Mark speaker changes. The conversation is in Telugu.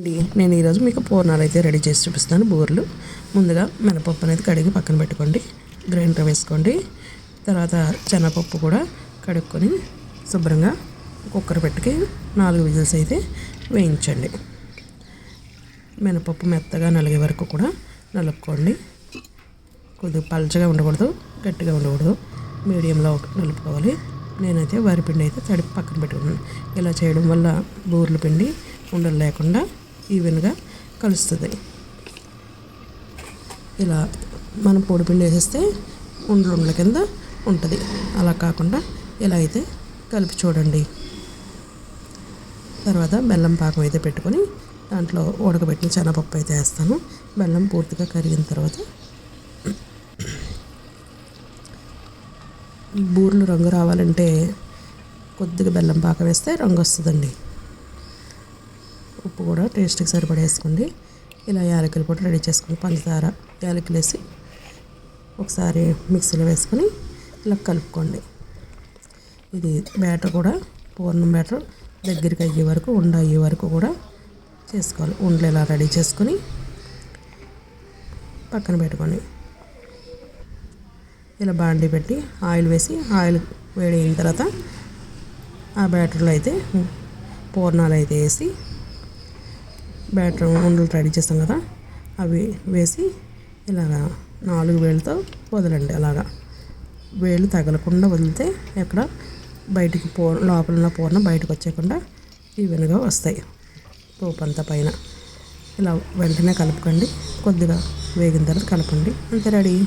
Speaker 1: నేను ఈరోజు మీకు పూర్ణాలు అయితే రెడీ చేసి చూపిస్తాను బూరెలు. ముందుగా మినపప్పు అనేది కడిగి పక్కన పెట్టుకోండి గ్రైండర్ వేసుకోండి. తర్వాత శనగపప్పు కూడా కడుక్కొని శుభ్రంగా కుక్కర్ పెట్టుకి నాలుగు విజిల్స్ అయితే వేయించండి. మినపప్పు మెత్తగా నలిగే వరకు కూడా నలుపుకోండి. కొద్దిగా పలచగా ఉండకూడదు గట్టిగా ఉండకూడదు. మీడియంలో నలుపుకోవాలి. నేనైతే వరి పిండి అయితే తడిపి పక్కన పెట్టుకున్నాను. ఇలా చేయడం వల్ల బూరెల పిండి ఉండలు లేకుండా ఈవెన్గా కలుస్తుంది. ఇలా మనం పొడి పిండి వేసేస్తే ఉండలు ఉండల కింద ఉంటుంది. అలా కాకుండా ఇలా అయితే కలిపి చూడండి. తర్వాత బెల్లం పాకం అయితే పెట్టుకొని దాంట్లో ఉడకబెట్టిన శనగపప్పు అయితే వేస్తాను. బెల్లం పూర్తిగా కరిగిన తర్వాత బూరెలు రంగు రావాలంటే కొద్దిగా బెల్లం పాక వేస్తే రంగు వస్తుందండి. ఉప్పు కూడా టేస్ట్కి సరిపడా వేసుకోండి ఇలా యాలకులు కూడా రెడీ చేసుకుని పంచదార యాలకులు వేసి ఒకసారి మిక్సీలో వేసుకొని ఇలా కలుపుకోండి. ఇది బ్యాటర్ కూడా పూర్ణం బ్యాటర్ దగ్గరికి అయ్యే వరకు ఉండ అయ్యే వరకు కూడా చేసుకోవాలి. ఉండలు ఇలా రెడీ చేసుకొని పక్కన పెట్టుకోండి. ఇలా బాండి పెట్టి ఆయిల్ వేసి ఆయిల్ వేడి అయిన తర్వాత ఆ బ్యాటర్లో అయితే పూర్ణాలు అయితే వేసి బ్యాటర్ ఉండలు రెడీ చేస్తాం కదా అవి వేసి ఇలాగా నాలుగు వేలతో వదలండి. అలాగా వేలు తగలకుండా వదిలితే ఎక్కడ బయటికి పో లోపల ఉన్న పూర్ణ బయటకు వచ్చేయకుండా ఈవెన్గా వస్తాయి. పోపు అంతా పైన. ఇలా వెంటనే కలుపుకోండి. కొద్దిగా వేగిన తర్వాత కలపండి. అంతే రెడీ.